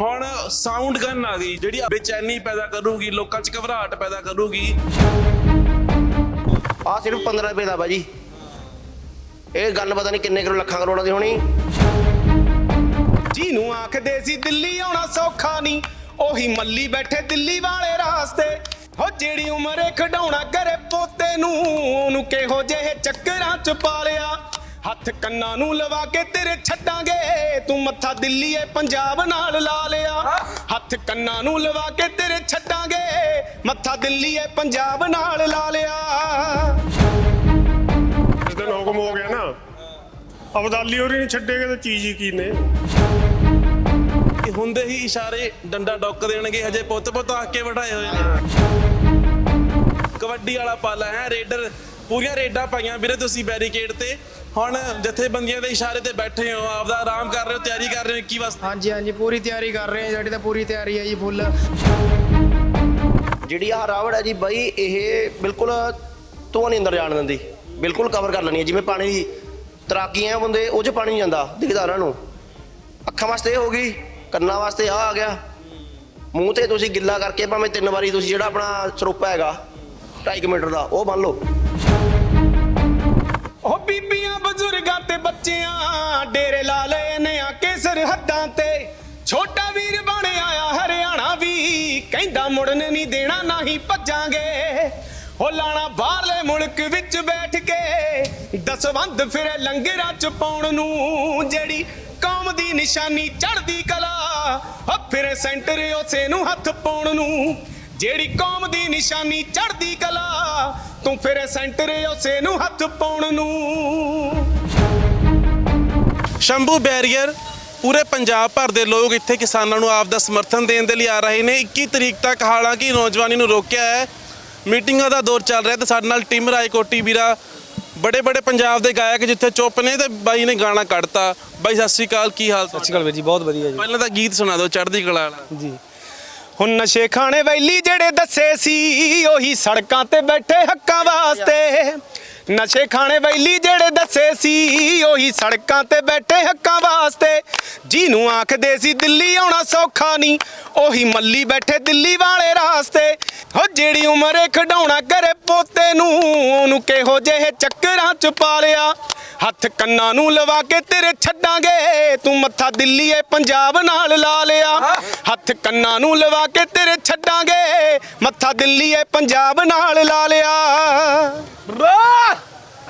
ਹੁਣ sound gun ਆ ਗਈ ਜਿਹੜੀ ਬੇਚੈਨੀ ਪੈਦਾ ਕਰੂਗੀ ਲੋਕਾਂ 'ਚ ਘਬਰਾਹਟ ਪੈਦਾ ਕਰੂਗੀ। ਆ ਸਿਰਫ 15 ਰੁਪਏ ਦਾ ਬਾਜੀ। ਇਹ ਗੱਲ ਪਤਾ ਨਹੀਂ ਕਿੰਨੇ ਕਰੋੜ ਲੱਖਾਂ ਕਰੋੜਾਂ ਦੀ ਹੋਣੀ। ਜਿਹਨੂੰ ਆਖਦੇ ਸੀ ਦਿੱਲੀ ਆਉਣਾ ਸੌਖਾ ਨਹੀਂ ਉਹੀ ਮੱਲੀ ਬੈਠੇ ਦਿੱਲੀ ਵਾਲੇ ਰਾਸਤੇ। ਹੋ ਜਿਹੜੀ ਉਮਰੇ ਖਡਾਉਣਾ ਕਰੇ ਪੋਤੇ ਨੂੰ ਉਹਨੂੰ ਕਿਹੋ ਜਿਹੇ ਚੱਕਰਾਂ ਚ ਪਾਲਿਆ। ਹੱਥ ਕੰਨਾਂ ਨੂੰ ਲਵਾ ਕੇ ਤੇਰੇ ਛੱਡਾਂਗੇ। ਤੂੰ ਮੱਥਾ ਦਿੱਲੀ ਏ ਪੰਜਾਬ ਨਾਲ ਲਾ ਲਿਆ। ਹੱਥ ਕੰਨਾਂ ਨੂੰ ਲਵਾ ਕੇ ਤੇਰੇ ਛੱਡਾਂਗੇ। ਮੱਥਾ ਦਿੱਲੀ ਏ ਪੰਜਾਬ ਨਾਲ ਲਾ ਲਿਆ। ਇਸ ਦਿਨ ਹੁਕਮ ਹੋ ਗਿਆ ਨਾ। ਅਬਦਾਲੀ ਹੋਰੀ ਨਹੀਂ ਛੱਡੇਗੇ ਤਾਂ ਚੀਜ਼ ਹੀ ਕੀ ਨੇ। ਇਹ ਹੁੰਦੇ ਹੀ ਇਸ਼ਾਰੇ ਡੰਡਾ ਡੁੱਕ ਦੇਣਗੇ। ਹਜੇ ਪੁੱਤ ਪੁੱਤ ਆ ਕੇ ਬਿਠਾਏ ਹੋਏ ਨੇ। ਕਬੱਡੀ ਵਾਲਾ ਪਾਲਾ ਹੈ ਰੇਡਰ ਪੂਰੀਆਂ ਰੇਡਾਂ ਪਾਈਆਂ ਵੀਰੇ ਤੁਸੀਂ ਬੈਰੀਕੇਡ ਤੇ। ਹੁਣ ਜਥੇਬੰਦੀਆਂ ਦੇ ਇਸ਼ਾਰੇ ਤੇ ਬੈਠੇ ਹੋ ਆਪਦਾ ਆਰਾਮ ਕਰ ਰਹੇ ਹੋ ਤਿਆਰੀ ਕਰ ਰਹੇ ਹੋ ਕੀ ਵਾਸਤੇ? ਹਾਂਜੀ ਹਾਂਜੀ ਪੂਰੀ ਤਿਆਰੀ ਕਰ ਰਹੇ ਹਾਂ ਸਾਡੀ ਤਾਂ ਪੂਰੀ ਤਿਆਰੀ ਹੈ ਜੀ ਫੁੱਲ। ਜਿਹੜੀ ਆਹ ਰਾਵੜ ਹੈ ਜੀ ਬਾਈ ਇਹ ਬਿਲਕੁਲ ਧੂਆਂ ਨਹੀਂ ਅੰਦਰ ਜਾਣ ਦਿੰਦੀ। ਬਿਲਕੁਲ ਕਵਰ ਕਰ ਲੈਣੀ ਹੈ ਜਿਵੇਂ ਪਾਣੀ ਦੀ ਤਰਾਕੀਆਂ ਬੰਦੇ ਉਹ 'ਚ ਪਾਣੀ ਨਹੀਂ ਜਾਂਦਾ ਦਿਖਦਾ ਉਹਨਾਂ ਨੂੰ। ਅੱਖਾਂ ਵਾਸਤੇ ਇਹ ਹੋ ਗਈ ਕੰਨਾਂ ਵਾਸਤੇ ਆ ਆ ਗਿਆ। ਮੂੰਹ ਤੇ ਤੁਸੀਂ ਗਿੱਲਾ ਕਰਕੇ ਭਾਵੇਂ ਤਿੰਨ ਵਾਰੀ ਤੁਸੀਂ ਜਿਹੜਾ ਆਪਣਾ ਸਰੋਪਾ ਹੈਗਾ 2.5 ਮੀਟਰ ਦਾ ਉਹ ਬੰਨ ਲਓ। ਉਹ ਬੀਬੀਆਂ, ਬਜ਼ੁਰਗਾਂ ਤੇ ਬੱਚਿਆਂ, ਡੇਰੇ ਲਾ ਲਏ ਨੇ ਆ ਕੇ ਸਰਹੱਦਾਂ ਤੇ। ਛੋਟਾ ਵੀਰ ਬਣ ਆਇਆ ਹਰਿਆਣਾ ਵੀ, ਕਹਿੰਦਾ ਮੁੜਨ ਨਹੀਂ ਦੇਣਾ, ਨਾ ਭੱਜਾਂਗੇ। ਉਹ ਲਾਣਾ ਬਾਹਰਲੇ ਮੁਲਕ ਵਿੱਚ ਬੈਠ ਕੇ ਦਸਵੰਦ ਫਿਰੇ ਲੰਗਰਾਂ ਚ ਪਾਉਣ ਨੂੰ। ਜਿਹੜੀ ਕੌਮ ਦੀ ਨਿਸ਼ਾਨੀ ਚੜ੍ਹਦੀ ਕਲਾ, ਉਹ ਫਿਰੇ ਸੈਂਟਰ ਉਸੇ ਨੂੰ ਹੱਥ ਪਾਉਣ ਨੂੰ। ਜਿਹੜੀ ਕੌਮ ਦੀ ਨਿਸ਼ਾਨੀ ਚੜ੍ਹਦੀ ਕਲਾ ਤੂੰ ਫਿਰੇ ਸੈਂਟਰ ਉਸੇ ਨੂੰ ਹੱਥ ਪਾਉਣ ਨੂੰ। ਸ਼ੰਭੂ ਬੈਰੀਅਰ ਪੂਰੇ ਪੰਜਾਬ ਭਰ ਦੇ ਲੋਕ ਇੱਥੇ ਕਿਸਾਨਾਂ ਨੂੰ ਆਪ ਦਾ ਸਮਰਥਨ ਦੇਣ ਦੇ ਲਈ ਆ ਰਹੇ ਨੇ। 21 ਤਰੀਕ ਤੱਕ ਹਾਲਾਂਕਿ ਨੌਜਵਾਨੀ ਨੂੰ ਰੋਕਿਆ ਹੈ। ਮੀਟਿੰਗਾਂ ਦਾ ਦੌਰ ਚੱਲ ਰਿਹਾ ਤੇ ਸਾਡੇ ਨਾਲ ਟਿਮ ਰਾਏਕੋਟੀ ਵੀਰਾ ਬੜੇ ਬੜੇ ਪੰਜਾਬ ਦੇ ਗਾਇਕ ਜਿੱਥੇ ਚੁੱਪ ਨੇ ਤੇ ਬਾਈ ਨੇ ਗਾਣਾ ਕੱਢਤਾ। ਬਾਈ ਸਤਿ ਸ਼੍ਰੀ ਅਕਾਲ ਕੀ ਹਾਲ ਸਤਿ ਸ਼੍ਰੀ ਅਕਾਲ ਵੀਰ ਜੀ ਬਹੁਤ ਵਧੀਆ ਜੀ। ਪਹਿਲਾਂ ਤਾਂ ਗੀਤ ਸੁਣਾ ਦਿਓ ਚੜ੍ਹਦੀ ਕਲਾ ਵਾਲਾ। ਜੀ। ਹੁਣ ਨਸ਼ੇ ਖਾਣੇ ਵੈਲੀ ਜਿਹੜੇ ਦੱਸੇ ਸੀ, ਉਹੀ ਸੜਕਾਂ ਤੇ ਬੈਠੇ ਹੱਕਾਂ ਵਾਸਤੇ। ਨਸ਼ੇ ਖਾਣੇ ਵੈਲੀ ਜਿਹੜੇ ਦੱਸੇ ਸੀ, ਉਹੀ ਸੜਕਾਂ ਤੇ ਬੈਠੇ ਹੱਕਾਂ ਵਾਸਤੇ। ਜਿਹਨੂੰ ਆਖਦੇ ਸੀ ਦਿੱਲੀ ਆਉਣਾ ਸੌਖਾ ਨਹੀਂ, ਉਹੀ ਮੱਲੀ ਬੈਠੇ ਦਿੱਲੀ ਵਾਲੇ ਰਾਸਤੇ। ਹੋ ਜਿਹੜੀ ਉਮਰੇ ਖਡਾਉਣਾ ਕਰੇ ਪੋਤੇ ਨੂੰ, ਉਹਨੂੰ ਕਿਹੋ ਜਿਹੇ ਚੱਕਰਾਂ ਚ ਪਾ ਲਿਆ ਹੱਥ ਕੰਨਾਂ ਨੂੰ ਲਵਾ ਕੇ ਤੇਰੇ ਛੱਡਾਂਗੇ। ਤੂੰ ਮੱਥਾ ਦਿੱਲੀ ਏ ਪੰਜਾਬ ਨਾਲ ਲਾ ਲਿਆ। ਹੱਥ ਕੰਨਾਂ ਨੂੰ ਲਵਾ ਕੇ ਤੇਰੇ ਛੱਡਾਂਗੇ। ਮੱਥਾ ਦਿੱਲੀ ਏ ਪੰਜਾਬ ਨਾਲ ਲਾ ਲਿਆ।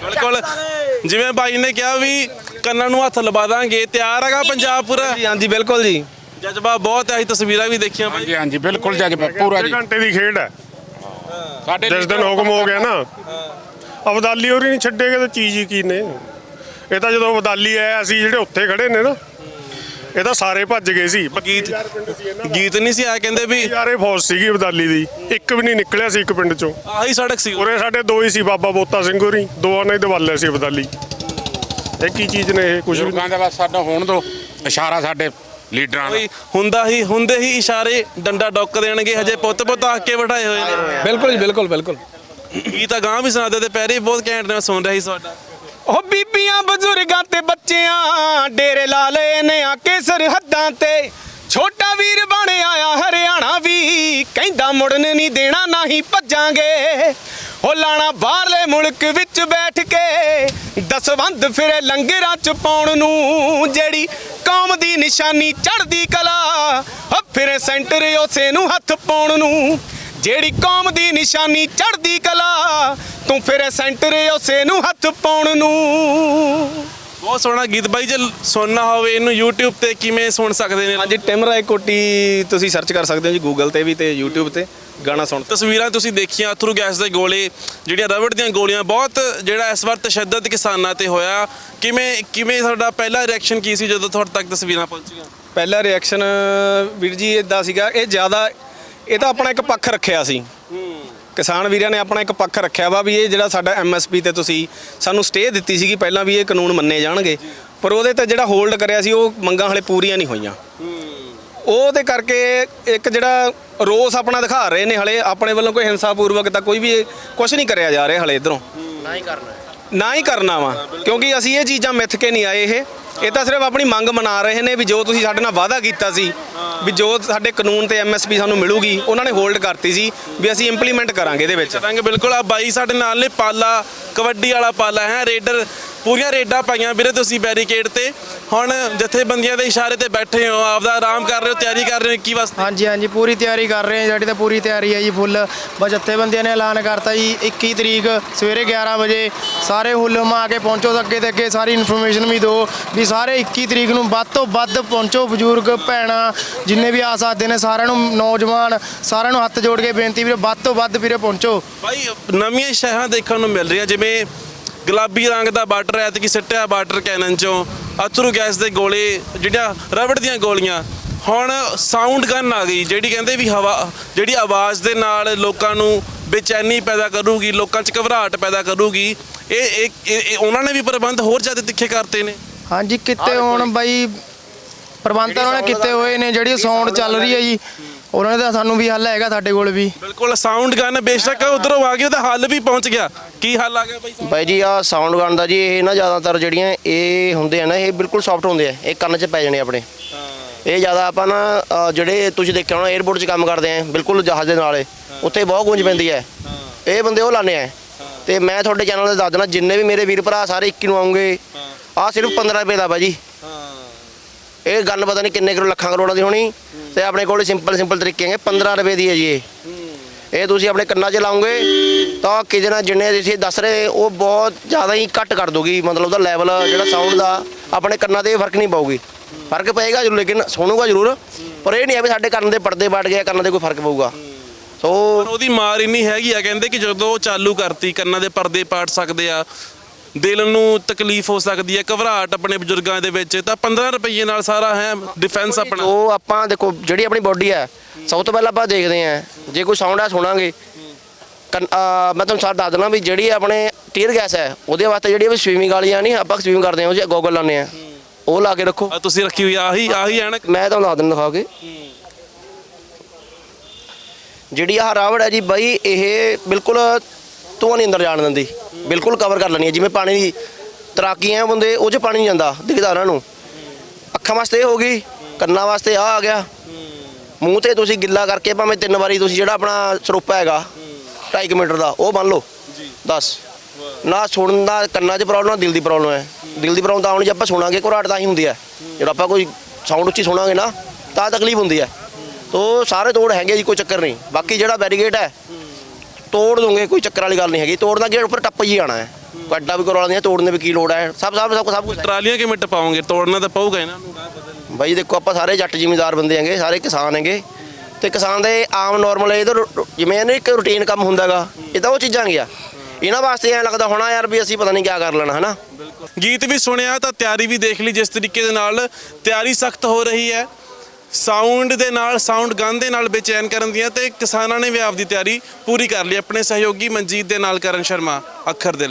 ਬਿਲਕੁਲ। ਜਿਵੇਂ ਬਾਈ ਨੇ ਕਿਹਾ ਵੀ ਕੰਨਾਂ ਨੂੰ ਹੱਥ ਲਵਾ ਦਾਂਗੇ ਤਿਆਰ ਹੈਗਾ ਪੰਜਾਬ ਪੂਰਾ। ਜੀ ਹਾਂਜੀ ਬਿਲਕੁਲ ਜੀ। ਜਜ਼ਬਾ ਬਹੁਤ ਹੈ ਅਸੀਂ ਤਸਵੀਰਾਂ ਵੀ ਦੇਖੀਆਂ ਬਾਈ। ਹਾਂਜੀ ਹਾਂਜੀ ਬਿਲਕੁਲ ਜਜ਼ਬਾ ਪੂਰਾ ਜੀ। ਘੰਟੇ ਦੀ ਖੇਡ ਹੈ। ਸਾਡੇ ਜਿਸ ਦਿਨ ਹੁਕਮ ਹੋ ਗਿਆ ਨਾ। ਅਬਦਾਲੀ ਹੋਰੀ ਨਹੀਂ ਛੱਡੇਗੇ ਤਾਂ ਚੀਜ਼ ਹੀ ਕੀ ਨੇ। ਇਹ ਤਾਂ ਜਦੋਂ ਅਬਦਾਲੀ ਆਇਆ ਅਸੀਂ ਜਿਹੜੇ ਉੱਥੇ ਖੜੇ ਨੇ ਨਾ ਇਹ ਤਾਂ ਸਾਰੇ ਭੱਜ ਗਏ ਸੀ। ਗੀਤ ਗੀਤ ਨਹੀਂ ਸੀ ਆ ਕਹਿੰਦੇ ਵੀ ਯਾਰੇ ਫੌਜ ਸੀਗੀ ਅਬਦਾਲੀ ਦੀ। ਇੱਕ ਵੀ ਨਹੀਂ ਨਿਕਲਿਆ ਸੀ ਇੱਕ ਪਿੰਡ ਚੋਂ। ਆਹੀ ਸੜਕ ਸੀ। ਉਰੇ ਸਾਡੇ ਦੋ ਹੀ ਸੀ ਬਾਬਾ ਬੋਤਾ ਸਿੰਘ ਹੋਰੀ। ਦੋਵਾਂ ਨੇ ਦਵਾਲਿਆ ਸੀ ਅਬਦਾਲੀ। ਇਹ ਕੀ ਚੀਜ਼ ਨੇ ਇਹ? ਕੁਝ ਵੀ ਬਜ਼ੁਰਗਾਂ ਦਾ ਬਸ ਸਾਡਾ ਹੋਣ ਦੋ। ਇਸ਼ਾਰਾ ਸਾਡੇ ਲੀਡਰਾਂ ਦਾ। ਕੋਈ ਹੁੰਦਾ ਹੀ ਹੁੰਦੇ ਹੀ ਇਸ਼ਾਰੇ ਡੰਡਾ ਡੁੱਕ ਦੇਣਗੇ ਹਜੇ ਪੁੱਤ ਪੁੱਤ ਆ ਕੇ ਬਿਠਾਏ ਹੋਏ ਨੇ। ਬਿਲਕੁਲ ਜੀ ਬਿਲਕੁਲ ਬਿਲਕੁਲ। ਗੀਤ ਤਾਂ ਗਾਂ ਵੀ ਸੁਣਾਦੇ ਤੇ ਪੈਰੇ ਬਹੁਤ ਘੈਂਟ ਨੇ ਮੈਂ ਸੁਣ ਰਿਹਾ ਸੀ ਤੁਹਾਡਾ। ਉਹ ਬੀਬੀਆਂ ਬਜ਼ੁਰਗਾਂ ਤੇ ਬੱਚਿਆਂ, ਡੇਰੇ ਲਾ ਲਏ ਨੇ ਆ ਕੇ ਸਰਹੱਦਾਂ ਤੇ। ਛੋਟਾ ਵੀਰ ਬਣ ਆਇਆ ਹਰਿਆਣਾ ਵੀ, ਕਹਿੰਦਾ ਮੁੜਨ ਨਹੀਂ ਦੇਣਾ, ਨਾ ਭੱਜਾਂਗੇ। ਉਹ ਲਾਣਾ ਬਾਹਰਲੇ ਮੁਲਕ ਵਿੱਚ ਬੈਠ ਕੇ ਦਸਵੰਦ ਫਿਰੇ ਲੰਗਰਾਂ ਚ ਪਾਉਣ ਨੂੰ। ਜਿਹੜੀ ਕੌਮ ਦੀ ਨਿਸ਼ਾਨੀ ਚੜ੍ਹਦੀ ਕਲਾ, ਉਹ ਫਿਰੇ ਸੈਂਟਰ ਉਸੇ ਨੂੰ ਹੱਥ ਪਾਉਣ ਨੂੰ। ਜਿਹੜੀ ਕੌਮ ਦੀ ਨਿਸ਼ਾਨੀ ਚੜ੍ਹਦੀ ਕਲਾ ਤੂੰ ਫਿਰੇ ਸੈਂਟਰ ਉਸੇ ਨੂੰ ਹੱਥ ਪਾਉਣ ਨੂੰ। ਬਹੁਤ ਸੋਹਣਾ ਗੀਤ ਬਾਈ ਜੇ ਸੁਣਨਾ ਹੋਵੇ ਇਹਨੂੰ YouTube ਤੇ ਕਿਵੇਂ ਸੁਣ ਸਕਦੇ ਨੇ? ਹਾਂਜੀ ਟਿਮ ਰਾਏ ਕੋਟੀ ਤੁਸੀਂ ਸਰਚ ਕਰ ਸਕਦੇ ਹੋ ਜੀ Google ਤੇ ਵੀ ਤੇ YouTube ਤੇ ਗਾਣਾ ਸੁਣ ਤਸਵੀਰਾਂ ਤੁਸੀਂ ਦੇਖੀਆਂ ਅਥਰੂ ਗੈਸ ਦੇ ਗੋਲੇ ਜਿਹੜੀਆਂ ਰਬੜ ਦੀਆਂ ਗੋਲੀਆਂ ਬਹੁਤ ਜਿਹੜਾ ਇਸ ਵਾਰ ਤਸ਼ੱਦਦ ਕਿਸਾਨਾਂ ਤੇ ਹੋਇਆ। ਕਿਵੇਂ ਕਿਵੇਂ ਤੁਹਾਡਾ ਪਹਿਲਾ ਰਿਐਕਸ਼ਨ ਕੀ ਸੀ ਜਦੋਂ ਤੁਹਾਡੇ ਤੱਕ ਤਸਵੀਰਾਂ ਪਹੁੰਚੀਆਂ? ਪਹਿਲਾ ਰਿਐਕਸ਼ਨ ਵੀਰ ਜੀ ਇਦਾਂ ਸੀਗਾ ਇਹ ਜ਼ਿਆਦਾ ਇਹ ਤਾਂ ਆਪਣਾ ਇੱਕ ਪੱਖ ਰੱਖਿਆ ਸੀ। ਕਿਸਾਨ ਵੀਰਾਂ ਨੇ ਆਪਣਾ ਇੱਕ ਪੱਖ ਰੱਖਿਆ ਵਾ ਵੀ ਇਹ ਜਿਹੜਾ ਸਾਡਾ ਐਮਐਸਪੀ ਤੇ ਤੁਸੀਂ ਸਾਨੂੰ ਸਟੇ ਦਿੱਤੀ ਸੀਗੀ ਪਹਿਲਾਂ ਵੀ ਇਹ ਕਾਨੂੰਨ ਮੰਨੇ ਜਾਣਗੇ। ਪਰ ਉਹਦੇ ਤੇ ਜਿਹੜਾ ਹੋਲਡ ਕਰਿਆ ਸੀ ਉਹ ਮੰਗਾਂ ਹਲੇ ਪੂਰੀਆਂ ਨਹੀਂ ਹੋਈਆਂ। ਉਹਦੇ ਕਰਕੇ ਇੱਕ ਜਿਹੜਾ ਰੋਸ ਆਪਣਾ ਦਿਖਾ ਰਹੇ ਨੇ ਹਲੇ ਆਪਣੇ ਵੱਲੋਂ ਕੋਈ ਹਿੰਸਾਪੂਰਵਕ ਤਾਂ ਕੋਈ ਵੀ ਕੁਝ ਨਹੀਂ ਕਰਿਆ ਜਾ ਰਿਹਾ ਹਲੇ ਇਧਰੋਂ। ਨਾ ਹੀ ਕਰਨਾ। ਨਾ ਹੀ ਕਰਨਾ ਵਾ ਕਿਉਂਕਿ ਅਸੀਂ ਇਹ ਚੀਜ਼ਾਂ ਮਿੱਥ ਕੇ ਨਹੀਂ ਆਏ ਇਹ। ਇਹ ਤਾਂ ਸਿਰਫ ਆਪਣੀ ਮੰਗ ਮਨਾ ਰਹੇ ਨੇ ਵੀ ਜੋ ਤੁਸੀਂ ਸਾਡੇ ਨਾਲ ਵਾਅਦਾ ਕੀਤਾ ਸੀ, ਵੀ ਜੋ ਸਾਡੇ ਕਾਨੂੰਨ ਤੇ ਐਮਐਸਪੀ ਸਾਨੂੰ ਮਿਲੂਗੀ, ਉਹਨਾਂ ਨੇ ਹੋਲਡ ਕਰਤੀ ਸੀ ਵੀ ਅਸੀਂ ਇੰਪਲੀਮੈਂਟ ਕਰਾਂਗੇ ਇਹਦੇ ਵਿੱਚ। ਰੰਗ ਬਿਲਕੁਲ। ਆ ਬਾਈ ਸਾਡੇ ਨਾਲ ਨੇ, ਪਾਲਾ, ਕਬੱਡੀ ਵਾਲਾ ਪਾਲਾ ਹੈ, ਰੇਡਰ ਪੂਰੀਆਂ ਰੇਡਾਂ ਪਾਈਆਂ ਵੀਰੇ ਤੁਸੀਂ ਬੈਰੀਕੇਡ ਤੇ। ਹੁਣ ਜਥੇਬੰਦੀਆਂ ਦੇ ਇਸ਼ਾਰੇ ਤੇ ਬੈਠੇ ਹੋ ਆਪਦਾ ਆਰਾਮ ਕਰ ਰਹੇ ਹੋ ਤਿਆਰੀ ਕਰ ਰਹੇ ਹੋ ਕੀ ਵਾਸਤੇ? ਹਾਂਜੀ ਹਾਂਜੀ ਪੂਰੀ ਤਿਆਰੀ ਕਰ ਰਹੇ ਹਾਂ ਸਾਡੀ ਤਾਂ ਪੂਰੀ ਤਿਆਰੀ ਹੈ ਜੀ ਫੁੱਲ। ਬਸ ਜਥੇਬੰਦੀਆਂ ਨੇ ਐਲਾਨ ਕਰਤਾ ਜੀ 21 ਤਰੀਕ ਸਵੇਰੇ 11 ਵਜੇ। ਸਾਰੇ ਹੁੱਲਮ ਆ ਕੇ ਪਹੁੰਚੋ ਅੱਗੇ ਤੇ ਅੱਗੇ ਸਾਰੀ ਇਨਫੋਰਮੇਸ਼ਨ ਵੀ ਦਿਓ ਵੀ ਸਾਰੇ 21 ਤਰੀਕ ਨੂੰ ਵੱਧ ਤੋਂ ਵੱਧ ਪਹੁੰਚੋ ਬਜ਼ੁਰਗ ਭੈਣਾਂ ਜਿੰਨੇ ਵੀ ਆ ਸਕਦੇ ਨੇ ਸਾਰਿਆਂ ਨੂੰ ਨੌਜਵਾਨ ਸਾਰਿਆਂ ਨੂੰ ਹੱਥ ਜੋੜ ਕੇ ਬੇਨਤੀ ਵੀਰੇ ਵੱਧ ਤੋਂ ਵੱਧ ਵੀਰੇ ਪਹੁੰਚੋ। ਬਾਈ ਨਵੀਆਂ ਸ਼ਹਿਰਾਂ ਦੇਖਣ ਨੂੰ ਮਿਲ ਰਹੀਆਂ ਜਿਵੇਂ ਗੁਲਾਬੀ ਰੰਗ ਦਾ ਬਾਰਡਰ ਹੈ ਤੇ ਕੀ ਸਿੱਟਿਆ ਬਾਰਡਰ ਕੈਨਨ ਚੋਂ। ਅਥਰੂ ਗੈਸ ਦੇ ਗੋਲੇ ਜਿਹੜੀਆਂ ਰਬੜ ਦੀਆਂ ਗੋਲੀਆਂ। ਹੁਣ ਸਾਊਂਡ ਗਨ ਆ ਗਈ ਜਿਹੜੀ ਕਹਿੰਦੇ ਵੀ ਹਵਾ ਜਿਹੜੀ ਆਵਾਜ਼ ਦੇ ਨਾਲ ਲੋਕਾਂ ਨੂੰ ਬੇਚੈਨੀ ਪੈਦਾ ਕਰੂਗੀ ਲੋਕਾਂ 'ਚ ਘਬਰਾਹਟ ਪੈਦਾ ਕਰੂਗੀ। ਇਹ ਇਹ ਉਹਨਾਂ ਨੇ ਵੀ ਪ੍ਰਬੰਧ ਹੋਰ ਜ਼ਿਆਦਾ ਤਿੱਖੇ ਕਰਤੇ ਨੇ। ਹਾਂਜੀ ਕਿਤੇ ਹੁਣ ਬਾਈ ਪ੍ਰਬੰਧ ਉਹਨਾਂ ਨੇ ਕੀਤੇ ਹੋਏ ਨੇ ਜਿਹੜੀ ਸਾਊਂਡ ਚੱਲ ਰਹੀ ਹੈ ਜੀ। ਉਹਨਾਂ ਨੇ ਤਾਂ ਸਾਨੂੰ ਵੀ ਹੱਲ ਹੈਗਾ ਸਾਡੇ ਕੋਲ ਵੀ। ਬਿਲਕੁਲ ਸਾਊਂਡ ਗਨ ਬੇਸ਼ੱਕ ਉਧਰੋਂ ਆ ਗਈ ਉਹਦਾ ਹੱਲ ਵੀ ਪਹੁੰਚ ਗਿਆ। ਕੀ ਹੱਲ ਆ ਗਿਆ ਬਾਈ ਬਾਈ ਜੀ ਆ ਸਾਊਂਡ ਗਨ ਦਾ ਜੀ ਇਹ ਨਾ ਜ਼ਿਆਦਾਤਰ ਜਿਹੜੀਆਂ ਇਹ ਹੁੰਦੇ ਆ ਨਾ ਇਹ ਬਿਲਕੁਲ ਸੌਫਟ ਹੁੰਦੇ ਆ। ਇਹ ਕੰਨ 'ਚ ਪੈ ਜਾਣੇ ਆਪਣੇ। ਇਹ ਜ਼ਿਆਦਾ ਆਪਾਂ ਨਾ ਅ, ਜਿਹੜੇ ਤੁਸੀਂ ਦੇਖਿਆ ਹੋਣਾ 에어ਪੋਰਟ 'ਚ ਕੰਮ ਕਰਦੇ ਆ ਬਿਲਕੁਲ ਜਹਾਜ਼ ਦੇ ਨਾਲ। ਇਹ। ਉੱਥੇ ਬਹੁਤ ਗੂੰਜ ਪੈਂਦੀ ਹੈ। ਇਹ ਬੰਦੇ ਉਹ ਲਾਣੇ ਆ। ਤੇ ਮੈਂ ਤੁਹਾਡੇ ਚੈਨਲ ਤੇ ਦੱਸ ਦੇਣਾ ਜਿੰਨੇ ਵੀ ਮੇਰੇ ਵੀਰ ਭਰਾ ਸਾਰੇ 21 ਨੂੰ ਆਉਂਗੇ। ਆ ਸਿਰਫ 15 ਰੁਪਏ ਦਾ ਬਾਜੀ ਇਹ ਗੱਲ ਪਤਾ ਨਹੀਂ ਕਿੰਨੇ ਕਰੋ ਲੱਖਾਂ ਕਰੋੜਾਂ ਦੀ ਹੋਣੀ ਤੇ ਆਪਣੇ ਕੋਲ ਸਿੰਪਲ ਸਿੰਪਲ ਤਰੀਕੇ ਹੈਗੇ 15 ਰੁਪਏ ਦੀ ਹੈ ਜੀ ਇਹ। ਇਹ ਤੁਸੀਂ ਆਪਣੇ ਕੰਨਾਂ 'ਚ ਲਾਉਂਗੇ ਤਾਂ ਕਿਤੇ ਨਾ ਜਿੰਨੇ ਤੁਸੀਂ ਦੱਸ ਰਹੇ, ਉਹ ਬਹੁਤ ਜ਼ਿਆਦਾ ਹੀ ਘੱਟ ਕਰ ਦੋਗੀ ਮਤਲਬ ਉਹਦਾ ਲੈਵਲ ਜਿਹੜਾ ਸਾਊਂਡ ਦਾ, ਆਪਣੇ ਕੰਨਾਂ ਤੇ ਫ਼ਰਕ ਨਹੀਂ ਪਾਊਗੀ। ਫ਼ਰਕ ਪਏਗਾ ਜ਼ਰੂਰ, ਲੇਕਿਨ ਸੁਣੂਗਾ ਜ਼ਰੂਰ, ਪਰ ਇਹ ਨਹੀਂ ਹੈ ਵੀ ਸਾਡੇ ਕੰਨ ਦੇ ਪਰਦੇ ਪੜ ਗਏ, ਕੰਨਾਂ ਤੇ ਕੋਈ ਫ਼ਰਕ ਪਊਗਾ। ਸੋ ਉਹਦੀ ਮਾਰ ਇੰਨੀ ਹੈਗੀ ਆ, ਕਹਿੰਦੇ ਕਿ ਜਦੋਂ ਉਹ ਚਾਲੂ ਕਰਤੀ, ਕੰਨਾਂ ਦੇ ਪਰਦੇ ਪਾਟ ਸਕਦੇ ਆ ਦਿਲ ਨੂੰ ਤਕਲੀਫ ਹੋ ਸਕਦੀ ਹੈ ਘਬਰਾਹਟ ਆਪਣੇ ਬਜ਼ੁਰਗਾਂ ਦੇ ਵਿੱਚ ਤਾਂ 15 ਰੁਪਏ ਨਾਲ ਸਾਰਾ ਹੈ ਡਿਫੈਂਸ ਆਪਣਾ। ਉਹ ਆਪਾਂ ਦੇਖੋ ਜਿਹੜੀ ਆਪਣੀ ਬੋਡੀ ਹੈ ਸਭ ਤੋਂ ਪਹਿਲਾਂ ਆਪਾਂ ਦੇਖਦੇ ਹਾਂ ਜੇ ਕੋਈ ਸਾਊਂਡ ਆ ਸੁਣਾਂਗੇ। ਮੈਂ ਤੁਹਾਨੂੰ ਸਾਰ ਦੱਸ ਦਿੰਦਾ ਵੀ ਜਿਹੜੀ ਆਪਣੇ ਟੀਅਰ ਗੈਸ ਹੈ ਉਹਦੇ ਵਾਸਤੇ ਜਿਹੜੀ ਸਵੀਮਿੰਗ ਵਾਲੀਆਂ ਨਹੀਂ ਆਪਾਂ ਸਵੀਮ ਕਰਦੇ ਹਾਂ ਉਹ ਜੇ ਗੋਗਲ ਲਾਉਂਦੇ ਆ ਉਹ ਲਾ ਕੇ ਰੱਖੋ। ਆ ਤੁਸੀਂ ਰੱਖੀ ਹੋਈ ਆਹੀ ਆਹੀ ਐਨਕ। ਮੈਂ ਤੁਹਾਨੂੰ ਦੱਸ ਦਿੰਦਾ ਦਿਖਾ ਕੇ। ਜਿਹੜੀ ਆਹ ਰਾਵੜ ਹੈ ਜੀ ਬਾਈ ਇਹ ਬਿਲਕੁਲ ਧੂਆਂ ਨਹੀਂ ਅੰਦਰ ਜਾਣ ਦਿੰਦੀ। ਬਿਲਕੁਲ ਕਵਰ ਕਰ ਲੈਣੀ ਹੈ ਜਿਵੇਂ ਪਾਣੀ ਦੀ ਤਰਾਕੀ ਹੈ ਬੰਦੇ ਉਹ 'ਚ ਪਾਣੀ ਨਹੀਂ ਜਾਂਦਾ ਦਿਖਦਾ ਉਹਨਾਂ ਨੂੰ। ਅੱਖਾਂ ਵਾਸਤੇ ਇਹ ਹੋ ਗਈ ਕੰਨਾਂ ਵਾਸਤੇ ਆ ਆ ਗਿਆ। ਮੂੰਹ ਤੇ ਤੁਸੀਂ ਗਿੱਲਾ ਕਰਕੇ ਭਾਵੇਂ ਤਿੰਨ ਵਾਰੀ ਤੁਸੀਂ ਜਿਹੜਾ ਆਪਣਾ ਸਰੂਪਾ ਹੈਗਾ 2.5 ਮੀਟਰ ਦਾ ਉਹ ਬੰਨ ਲਓ। ਦੱਸ। ਨਾ ਸੁਣਨ ਦਾ ਕੰਨਾਂ 'ਚ ਪ੍ਰੋਬਲਮ ਨਾ ਦਿਲ ਦੀ ਪ੍ਰੋਬਲਮ ਹੈ। ਦਿਲ ਦੀ ਪ੍ਰੋਬਲਮ ਤਾਂ ਆਉਣੀ ਜੇ ਆਪਾਂ ਸੁਣਾਂਗੇ ਘਰਾਟ ਤਾਂ ਹੀ ਹੁੰਦੀ ਹੈ। ਜਦੋਂ ਆਪਾਂ ਕੋਈ ਸਾਊਂਡ ਉੱਚੀ ਸੁਣਾਂਗੇ ਨਾ ਤਾਂ ਤਕਲੀਫ ਹੁੰਦੀ ਹੈ। ਤੋ ਸਾਰੇ ਤੋੜ ਹੈਗੇ ਜੀ ਕੋਈ ਚੱਕਰ ਨਹੀਂ। ਬਾਕੀ ਜਿਹੜਾ ਬੈਰੀਗੇਟ ਹੈ ਤੋੜ ਦੂੰਗੇ ਕੋਈ ਚੱਕਰ ਵਾਲੀ ਗੱਲ ਨਹੀਂ ਹੈਗੀ। ਤੋੜਨਾ ਗੇਟ ਉੱਪਰ ਟੱਪ ਜੀ ਆਣਾ ਹੈ। ਕੋਈ ਅੱਡਾ ਵੀ ਕਰਵਾ ਲੈਂਦੇ ਤੋੜਨੇ ਵੀ ਕੀ ਲੋੜ ਹੈ। ਸਭ ਸਭ ਸਭ ਸਭ ਕੁਝ ਟਰਾਲੀਆਂ ਕਿਵੇਂ ਟਪਾਓਗੇ? ਤੋੜਨਾ ਤਾਂ ਪਊਗਾ ਇਹਨਾਂ ਨੂੰ। ਬਾਈ ਦੇਖੋ ਆਪਾਂ ਸਾਰੇ ਜੱਟ ਜ਼ਿਮੀਂਦਾਰ ਬੰਦੇ ਹੈਗੇ ਸਾਰੇ ਕਿਸਾਨ ਹੈਗੇ। ਤੇ ਕਿਸਾਨ ਦੇ ਆਮ ਨਾਰਮਲ ਇਹ ਤਾਂ ਜਿਵੇਂ ਇਹਨੇ ਇੱਕ ਰੂਟੀਨ ਕੰਮ ਹੁੰਦਾਗਾ ਇਹ ਤਾਂ ਉਹ ਚੀਜ਼ਾਂ ਗਿਆ ਇਹਨਾਂ ਵਾਸਤੇ ਐ ਲੱਗਦਾ ਹੋਣਾ ਯਾਰ ਵੀ ਅਸੀਂ ਪਤਾ ਨਹੀਂ ਕੀ ਕਰ ਲੈਣਾ ਹਨਾ? ਗੀਤ ਵੀ ਸੁਣਿਆ ਤਾਂ ਤਿਆਰੀ ਵੀ ਦੇਖ ਲਈ ਜਿਸ ਤਰੀਕੇ ਦੇ ਨਾਲ। ਤਿਆਰੀ ਸਖਤ ਹੋ ਰਹੀ ਹੈ। ਸਾਊਂਡ ਦੇ ਨਾਲ, ਸਾਊਂਡ ਗਨ ਦੇ ਨਾਲ ਬੇਚੈਨ ਕਰਨ ਦੀਆਂ ਤੇ ਕਿਸਾਨਾਂ ਨੇ ਵੀ ਆਪਦੀ ਤਿਆਰੀ ਪੂਰੀ ਕਰ ਲਈ। ਆਪਣੇ ਸਹਿਯੋਗੀ ਮਨਜੀਤ ਦੇ ਨਾਲ ਕਰਨ ਸ਼ਰਮਾ, ਅੱਖਰ ਦੇ ਲਈ।